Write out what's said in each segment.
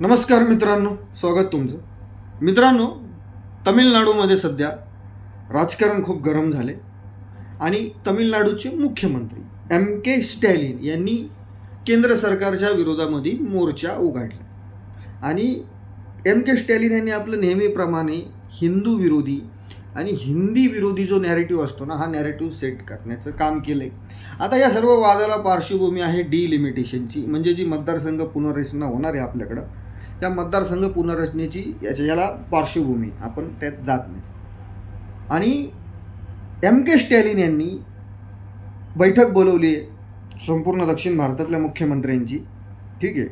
नमस्कार मित्रांनो स्वागत तुमचं. मित्रांनो तमिळनाडूमध्ये सध्या राजकारण खूप गरम झाले आणि तमिळनाडूचे मुख्यमंत्री एम के स्टॅलिन यांनी केंद्र सरकारच्या विरोधामध्ये मोर्चा उघडला. आणि एम के स्टॅलिन यांनी आपलं नेहमीप्रमाणे हिंदू विरोधी आणि हिंदी विरोधी जो नॅरेटिव्ह असतो ना हा नॅरेटिव्ह सेट करण्याचं काम केलं आहे आता या सर्व वादाला पार्श्वभूमी आहे डिलिमिटेशनची म्हणजे जी मतदारसंघ पुनर्रचना होणार आहे आपल्याकडं त्या मतदारसंघ पुनर्रचनेची याच्या याला पार्श्वभूमी. आपण त्यात जात नाही. आणि एम के स्टॅलिन यांनी बैठक बोलवली आहे संपूर्ण दक्षिण भारतातल्या मुख्यमंत्र्यांची. ठीक आहे.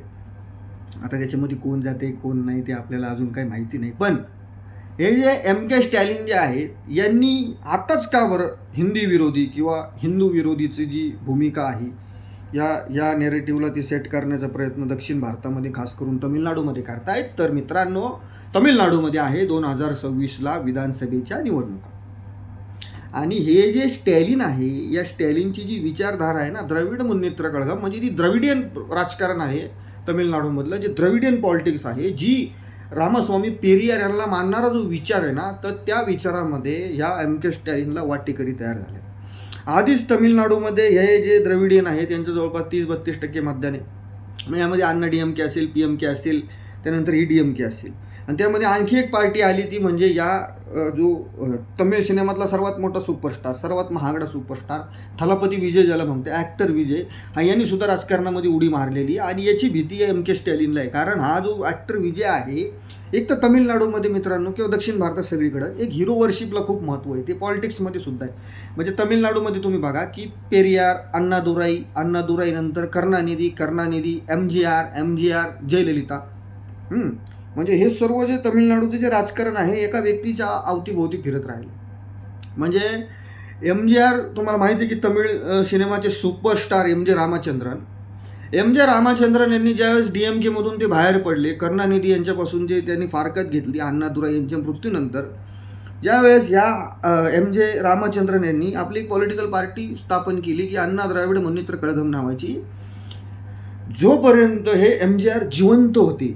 आता त्याच्यामध्ये कोण जाते कोण नाही ते आपल्याला अजून काही माहिती नाही. पण हे जे एम के स्टॅलिन जे आहेत यांनी आताच का बरं हिंदी विरोधी किंवा हिंदू विरोधीची जी भूमिका आहे या या नेरेटिव्हला ती सेट करण्याचा प्रयत्न दक्षिण भारतामध्ये खास करून तमिळनाडूमध्ये करतायत. तर मित्रांनो तमिळनाडूमध्ये आहे दोन हजार सव्वीसला विधानसभेच्या निवडणुका. आणि हे जे स्टॅलिन आहे या स्टॅलिनची जी विचारधारा आहे ना द्रविड मुन्नेत्र कळघम म्हणजे ती द्रविडियन राजकारण आहे तमिळनाडूमधलं जे द्रविडियन पॉलिटिक्स आहे जी रामस्वामी पेरियार यांना मानणारा जो विचार आहे ना तर त्या विचारामध्ये ह्या एम के स्टॅलिनला वाटेकरी तयार झाले. आधीच तमिळनाडूमध्ये हे जे द्रविडियन आहेत त्यांचं जवळपास तीस बत्तीस टक्के मतदान आहे मग यामध्ये अण्णा डी एम के असेल पी एम के असेल त्यानंतर ई डी एम के असेल. आणि त्यामध्ये आणखी एक पार्टी आली ती म्हणजे या जो तमिळ सिनेमातला सर्वात मोठा सुपरस्टार सर्वात महागडा सुपरस्टार थलापती विजय ज्याला म्हणते ॲक्टर विजय हा यांनी सुद्धा राजकारणामध्ये उडी मारलेली आणि याची भीती एम के स्टॅलिनला आहे. कारण हा जो ॲक्टर विजय आहे एक तर तमिळनाडूमध्ये मित्रांनो किंवा दक्षिण भारतात सगळीकडं एक हिरो वर्शिपला खूप महत्त्व आहे. ते पॉलिटिक्समध्ये सुद्धा आहे. म्हणजे तमिळनाडूमध्ये तुम्ही बघा की Periyar Annadurai अण्णादुराईनंतर Karunanidhi Karunanidhi M G R M G R Jayalalithaa. म्हणजे हे सर्व जे तमिळनाडूचं जे राजकारण आहे एका व्यक्तीच्या अवतीभोवती फिरत राहिले. म्हणजे एम जी आर तुम्हाला माहिती आहे की तमिळ सिनेमाचे सुपरस्टार एम जे रामचंद्रन. एम जे रामचंद्रन यांनी ज्यावेळेस डी एम केमधून ते बाहेर पडले करुणानिधी यांच्यापासून जे त्यांनी फारकत घेतली अण्णादुराई यांच्या मृत्यूनंतर ज्यावेळेस या एम जे रामचंद्रन यांनी आपली एक पॉलिटिकल पार्टी स्थापन केली की अण्णा द्राविड मुन्नीत्र कळघम नावाची. जोपर्यंत हे एम जी आर जिवंत होते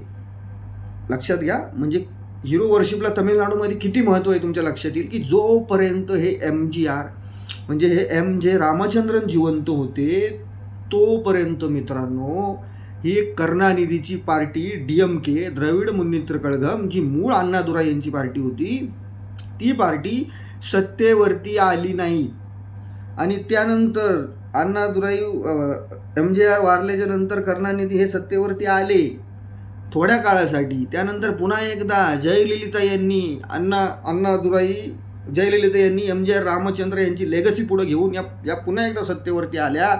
लक्षात घ्या. म्हणजे हिरो वर्शिपला तमिळनाडूमध्ये किती महत्त्व आहे तुमच्या लक्षात येईल की जोपर्यंत हे एम जी आर म्हणजे हे एम जे रामचंद्रन जिवंत होते तोपर्यंत मित्रांनो ही एक करुणानिधीची party D M K Dravida Munnetra Kazhagam जी मूळ अण्णादुराई यांची पार्टी होती ती पार्टी सत्तेवरती आली नाही. आणि त्यानंतर अण्णादुराई एम जे आर वारल्याच्या नंतर करुणानिधी हे सत्तेवरती आले. थोड्या काळासाठी. त्यानंतर पुन्हा एकदा जयललिता यांनी अण्णा अण्णादुराई जयललिता यांनी एम जे आर रामचंद्र यांची लेगसी पुढं घेऊन या या पुन्हा एकदा सत्तेवरती आल्या.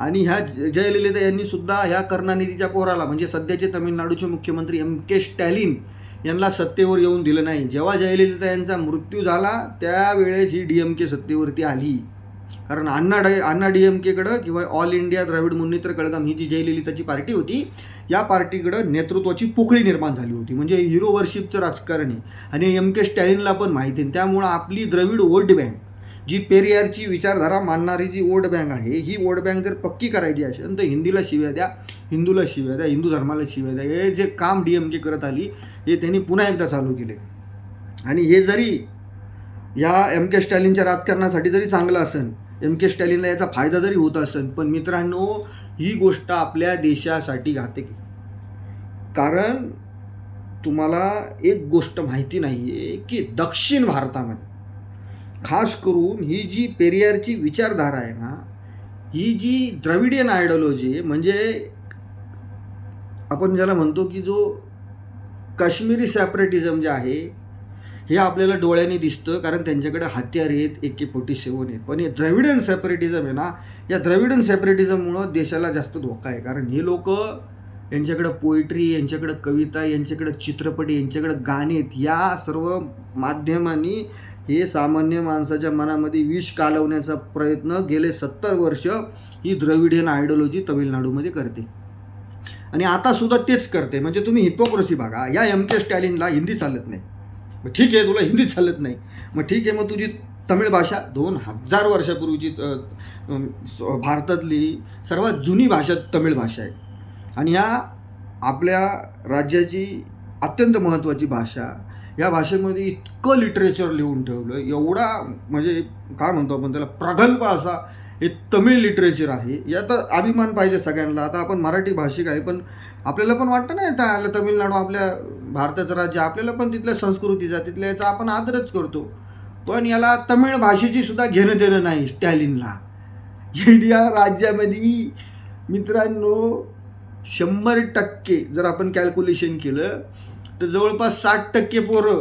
आणि ह्या ज- जयललिता यांनीसुद्धा ह्या करुणानिधीच्या पोराला म्हणजे सध्याचे तमिळनाडूचे मुख्यमंत्री एम के स्टॅलिन यांना सत्तेवर येऊन दिलं नाही. जेव्हा जयललिता यांचा मृत्यू झाला त्यावेळेस ही डी एम के सत्तेवरती आली. कारण Anna D Anna D M केकडं किंवा ऑल इंडिया द्रविड मुन्नेत्र कळगाम ही जी जयललिताची पार्टी होती या पार्टीकडं नेतृत्वाची पोकळी निर्माण झाली होती. म्हणजे हिरो वर्शिपचं राजकारण आहे. आणि एम के स्टॅलिनला पण माहिती आहे. त्यामुळं आपली द्रविड वोट बँक जी पेरियारची विचारधारा मानणारी जी वोट बँक आहे ही वोट बँक जर पक्की करायची असेल तर हिंदीला शिव्या द्या हिंदूला शिव्या द्या हिंदू धर्माला शिव्या द्या. हे जे काम डी एम के करत आली हे त्यांनी पुन्हा एकदा चालू केले. आणि हे जरी या एम के स्टॅलिनच्या राजकारणासाठी जरी चांगलं असेल एम के स्टॅलिनला याचा फायदा जरी होत असेल पण मित्रांनो ही गोष्ट आपल्या देशासाठी घातक कारण तुम्हाला एक गोष्ट माहिती नाही आहे की दक्षिण भारतामध्ये खास करून ही जी पेरियारची विचारधारा आहे ना ही जी द्रविडियन आयडिओलॉजी आहे म्हणजे आपण ज्याला म्हणतो की जो काश्मीरी सॅपरेटिझम जे आहे हे आपल्याला डोळ्यांनी दिसतं कारण त्यांच्याकडे हत्यार आहेत ए के फोर्टी सेवन आहेत. पण हे द्रविडन सेपरेटिझम आहे ना या द्रविडन सेपरेटिझममुळं देशाला जास्त धोका आहे. कारण हे लोक यांच्याकडं पोएट्री यांच्याकडं कविता यांच्याकडं चित्रपट यांच्याकडं गाणे आहेत. या सर्व माध्यमांनी हे सामान्य माणसाच्या मनामध्ये विष कालवण्याचा प्रयत्न गेले सत्तर वर्ष ही द्रविडियन आयडिओलॉजी तमिळनाडूमध्ये करते. आणि आता सुद्धा तेच करते. म्हणजे तुम्ही हिपोक्रसी बघा. या एम के स्टॅलिनला हिंदी चालत नाही. मग ठीक आहे तुला हिंदी चालत नाही. मग ठीक आहे मग तुझी तमिळ भाषा दोन हजार वर्षापूर्वीची भारतातली सर्वात जुनी भाषा तमिळ भाषा आहे. आणि या आपल्या राज्याची अत्यंत महत्त्वाची भाषा या भाषेमध्ये इतकं लिटरेचर लिहून ठेवलं एवढा म्हणजे काय म्हणतो आपण त्याला प्रगल्भ असा हे तमिळ लिटरेचर आहे. याचा अभिमान पाहिजे सगळ्यांना. आता आपण मराठी भाषिक आहे पण आपल्याला पण वाटतं ना येता आलं तमिळनाडू आपल्या भारताचं राज्य आपल्याला पण तिथल्या संस्कृतीचा तिथल्या याचा आपण आदरच करतो. पण याला तमिळ भाषेची सुद्धा घेणं देणं नाही स्टॅलिनला. या राज्यामध्ये मित्रांनो शंभर टक्के जर आपण कॅल्क्युलेशन केलं तर जवळपास साठ टक्के पोरं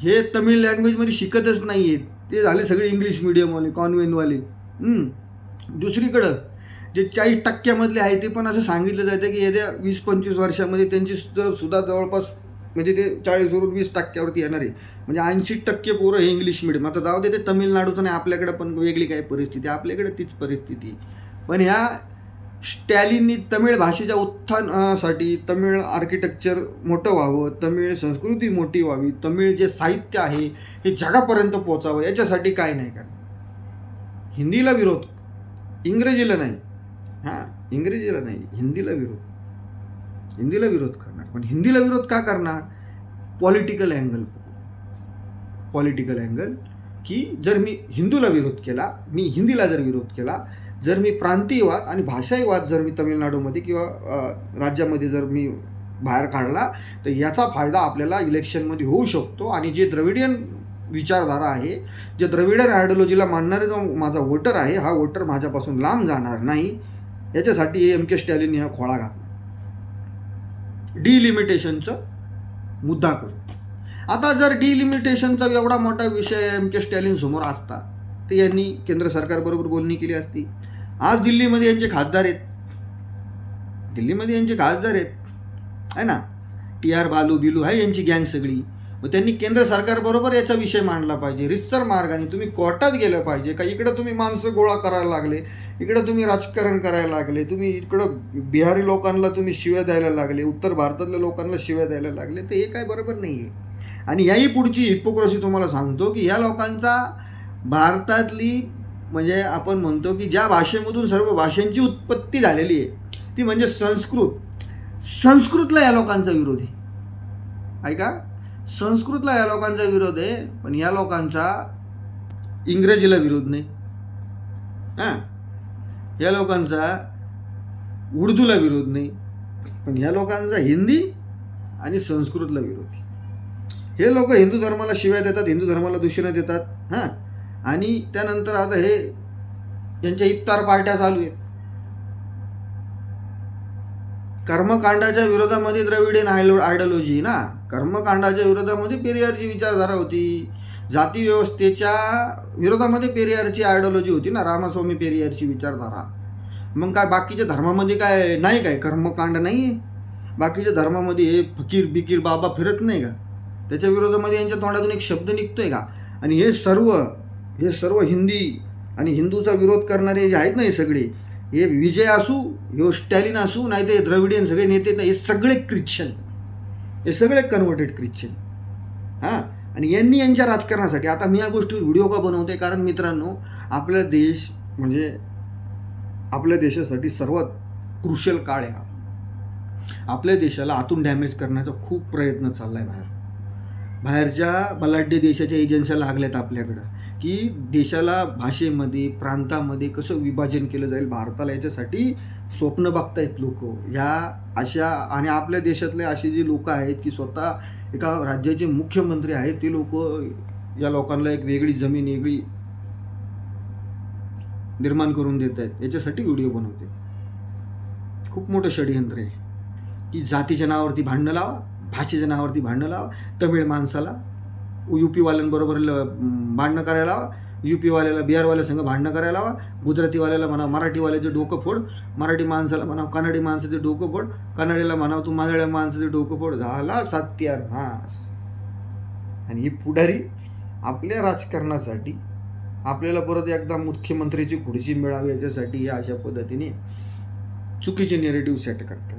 हे तमिळ लँग्वेजमध्ये शिकतच नाही आहेत ते झाले सगळे इंग्लिश मिडियमवाले कॉन्व्हेंटवाले दुसरीकडं जे चाळीस टक्क्यामधले आहे ते पण असं सांगितलं जातं की येत्या वीस पंचवीस वर्षामध्ये त्यांची सुद्धा सुद्धा जवळपास म्हणजे ते चाळीसवरून वीस टक्क्यावरती येणार आहे. म्हणजे ऐंशी टक्के पोरं हे इंग्लिश मिडियम आता जाऊ दे ते तमिळनाडूचं नाही आपल्याकडे पण वेगळी काय परिस्थिती आपल्याकडे तीच परिस्थिती पण ह्या स्टॅलिननी तमिळ भाषेच्या उत्थानासाठी तमिळ आर्किटेक्चर मोठं व्हावं तमिळ संस्कृती मोठी व्हावी तमिळ जे साहित्य आहे हे जगापर्यंत पोचावं याच्यासाठी काय नाही करणार. हिंदीला विरोध इंग्रजीला नाही. हां इंग्रजीला नाही हिंदीला विरोध. हिंदीला विरोध करणार. पण हिंदीला विरोध का करणार? पॉलिटिकल अँगल पॉलिटिकल अँगल की जर मी हिंदूला विरोध केला मी हिंदीला जर विरोध केला जर मी प्रांतीयवाद आणि भाषाहीवाद जर मी तमिळनाडूमध्ये किंवा राज्यामध्ये जर मी बाहेर काढला तर याचा फायदा आपल्याला इलेक्शनमध्ये होऊ शकतो. आणि जे द्रविडियन विचारधारा आहे जे द्रविडियन आयडिओलॉजीला मानणारे जो माझा वोटर आहे हा वोटर माझ्यापासून लांब जाणार नाही. याच्यासाठी एम के स्टॅलिन हा खोळा घातला. डिलिमिटेशनचं मुद्दा करू. आता जर डिलिमिटेशनचा एवढा मोठा विषय एम के स्टॅलिन समोर असता तर यांनी केंद्र सरकारबरोबर बोलणी केली असती. आज दिल्लीमध्ये यांचे खासदार आहेत. दिल्लीमध्ये यांचे खासदार आहेत. आहे ना? टी आर बालू बिलू आहे यांची गँग सगळी. मग त्यांनी केंद्र सरकारबरोबर याचा विषय मांडला पाहिजे. रिस्सर मार्गाने तुम्ही कोर्टात गेलं पाहिजे का? इकडं तुम्ही माणसं गोळा करायला लागले. इकडं तुम्ही राजकारण करायला लागले. तुम्ही इकडं बिहारी लोकांना तुम्ही शिव्या द्यायला लागले. उत्तर भारतातल्या लोकांना शिव्या द्यायला लागले. तर हे काय बरोबर नाही आहे आणि याही पुढची हिपोक्रसी तुम्हाला सांगतो की ह्या लोकांचा भारतातली म्हणजे आपण म्हणतो की ज्या भाषेमधून सर्व भाषांची उत्पत्ती झालेली आहे ती म्हणजे संस्कृत. संस्कृतला या लोकांचा विरोध आहे. ऐका. संस्कृतला या लोकांचा विरोध आहे पण या लोकांचा इंग्रजीला विरोध नाही. हां? या लोकांचा उर्दूला विरोध नाही पण या लोकांचा हिंदी आणि संस्कृतला विरोध आहे. हे लोक हिंदू धर्माला शिव्या देतात हिंदू धर्माला दूषणं देतात हां? आणि त्यानंतर आता हे यांच्या इफ्तार पार्ट्या चालू आहेत. कर्मकांडाच्या विरोधामध्ये द्रविडियन आयलो आयडिओलॉजी ना? कर्मकांडाच्या विरोधामध्ये पेरियारची विचारधारा होती. जाती व्यवस्थेच्या विरोधामध्ये पेरियारची आयडिओलॉजी होती ना रामास्वामी पेरियारची विचारधारा. मग काय बाकीच्या धर्मामध्ये काय नाही काय? कर्मकांड नाही? आहे बाकीच्या धर्मामध्ये हे फकीर बिकीर बाबा फिरत नाही का? त्याच्या विरोधामध्ये यांच्या तोंडातून एक शब्द निघतो आहे का? आणि हे सर्व हे सर्व हिंदी आणि हिंदूचा विरोध करणारे जे आहेत ना हे सगळे हे विजय असू हे स्टॅलिन असू नाही ते द्रविडियन सगळे नेते ना हे सगळे ख्रिश्चन. हे सगळे कन्वर्टेड ख्रिश्चन. हां? आणि यांनी यांच्या राजकारणासाठी आता मी या गोष्टीवर व्हिडिओ का बनवते कारण मित्रांनो आपला देश म्हणजे आपल्या देशासाठी सर्वात क्रुशल काळ आहे हा. आपल्या देशाला आतून डॅमेज करण्याचा खूप प्रयत्न चालला आहे बाहेर. बाहेरच्या बलाढ्य देशाच्या एजन्स्या लागल्यात आपल्याकडं. की देशाला भाषेमध्ये प्रांतामध्ये कसं विभाजन केलं जाईल भारताला याच्यासाठी स्वप्न बघतायत लोक. ह्या अशा आणि आपल्या देशातले असे जे लोक आहेत की स्वतः एका राज्याचे मुख्यमंत्री आहेत ते लोक या लोकांना एक वेगळी जमीन वेगळी निर्माण करून देत आहेत याच्यासाठी व्हिडिओ बनवते. खूप मोठं षडयंत्र आहे. की जातीच्या नावावरती भांडणं लावा भाषेच्या नावावरती भांडणं लावा तमिळ माणसाला यू पीवाल्यांबरोबर ल- भांडणं करायला लावा. यू पीवाल्याला बिहारवाल्यासंग भांडणं करायला लावा. गुजरातीवाल्याला म्हणा मराठीवाल्याचं डोकं फोड मराठी माणसाला म्हणा कानडी माणसाचं डोकं फोड कानडीला म्हणावं तू मांदळ्या माणसाचं डोकं फोड. झाला सत्यानाश आणि ही पुढारी आपल्या राजकारणासाठी आपल्याला परत एकदा मुख्यमंत्र्याची खुर्ची मिळावी याच्यासाठी या अशा पद्धतीने चुकीचे नेरेटिव्ह सेट करतात.